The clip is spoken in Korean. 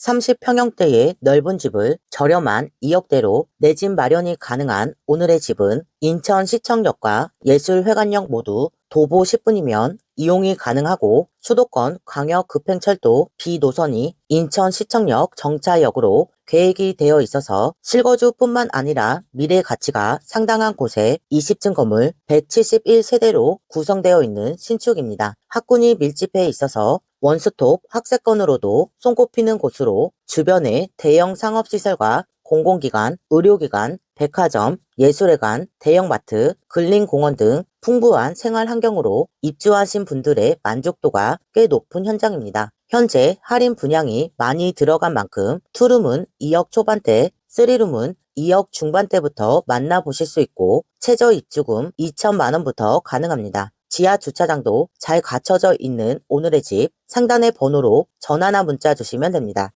30평형대의 넓은 집을 저렴한 2억대로 내 집 마련이 가능한 오늘의 집은 인천시청역과 예술회관역 모두 도보 10분이면 이용이 가능하고 수도권 광역급행철도 B노선이 인천시청역 정차역으로 계획이 되어 있어서 실거주뿐만 아니라 미래 가치가 상당한 곳에 20층 건물 171세대로 구성되어 있는 신축입니다. 학군이 밀집해 있어서 원스톱 학세권으로도 손꼽히는 곳으로 주변에 대형 상업시설과 공공기관, 의료기관, 백화점, 예술회관, 대형마트, 근린공원 등 풍부한 생활 환경으로 입주하신 분들의 만족도가 꽤 높은 현장입니다. 현재 할인 분양이 많이 들어간 만큼 투룸은 2억 초반대, 3룸은 2억 중반대부터 만나보실 수 있고 최저 입주금 2천만 원부터 가능합니다. 지하 주차장도 잘 갖춰져 있는 오늘의 집 상단의 번호로 전화나 문자 주시면 됩니다.